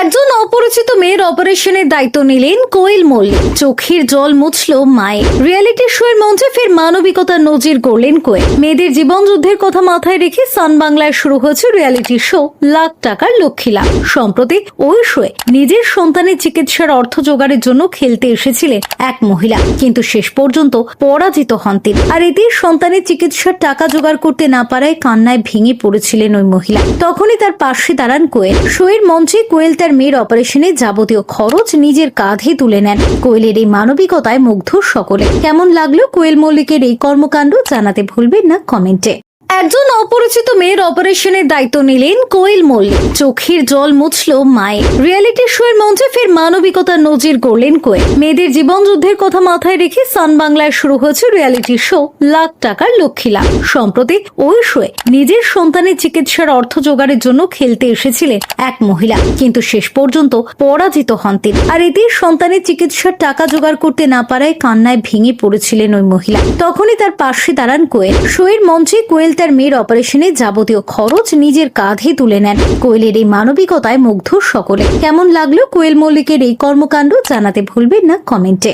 একজন অপরিচিত মেয়ের অপারেশনের দায়িত্ব নিলেন কোয়েল মল্লিক। চোখের জল মুছল মায়ের রিয়েলিটি শো এর মঞ্চে ফের মানবিকতার নজির করলেন কোয়েল। মেয়েদের জীবন যুদ্ধের কথা মাথায় রেখে সান বাংলায় শুরু হয়েছে রিয়েলিটি শো, লাখ টাকার লক্ষ্মী লাভ। সম্প্রতি ওই শোয়ে নিজের সন্তানের চিকিৎসার অর্থ জোগাড়ের জন্য খেলতে এসেছিলেন এক মহিলা। কিন্তু শেষ পর্যন্ত পরাজিত হন তিনি। আর এতে সন্তানের চিকিৎসার টাকা জোগাড় করতে না পারায় কান্নায় ভেঙে পড়েছিলেন ওই মহিলা। তখনই তার পাশে দাঁড়ান কোয়েল। শোয়ের মঞ্চে কোয়েল তার মেয়ের অপারেশনে যাবতীয় খরচ নিজের কাঁধে তুলে নেন। কোয়েলের এই মানবিকতায় মুগ্ধ সকলে। কেমন লাগল কোয়েল মল্লিকের এই কর্মকাণ্ড জানাতে ভুলবেন না কমেন্টে। একজন অপরিচিত মেয়ের অপারেশনের দায়িত্ব নিলেন কোয়েল মল্লিক। চোখের জল মুছল মায়ের রিয়েলিটি শো এর মঞ্চে ফের মানবিকতার নজির করলেন কোয়েল। মেয়েদের জীবন যুদ্ধের কথা মাথায় রেখে সান বাংলায় শুরু হয়েছে রিয়েলিটি শো, লাখ টাকার লক্ষ্মী লাভ। সম্প্রতি ওই শোয়ে নিজের সন্তানের চিকিৎসার অর্থ জোগাড়ের জন্য খেলতে এসেছিলেন এক মহিলা। কিন্তু শেষ পর্যন্ত পরাজিত হন তিনি। আর এতে সন্তানের চিকিৎসার টাকা জোগাড় করতে না পারায় কান্নায় ভেঙে পড়েছিলেন ওই মহিলা। তখনই তার পাশে দাঁড়ান কোয়েল। শোয়ের মঞ্চে কোয়েল তার মেয়ের অপারেশনে যাবতীয় খরচ নিজের কাঁধে তুলে নেন। কোয়েলের এই মানবিকতায় মুগ্ধ সকলে। কেমন লাগল কোয়েল মল্লিকের এই কর্মকাণ্ড জানাতে ভুলবেন না কমেন্টে।